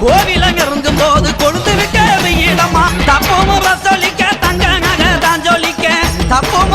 கோவில நெருங்கும் போது கொழுந்து விக்க வெய்யுதம்மா தப்பமும் வசூலிக்க தங்க நகை தான் ஜொலிக்க. தப்பமும்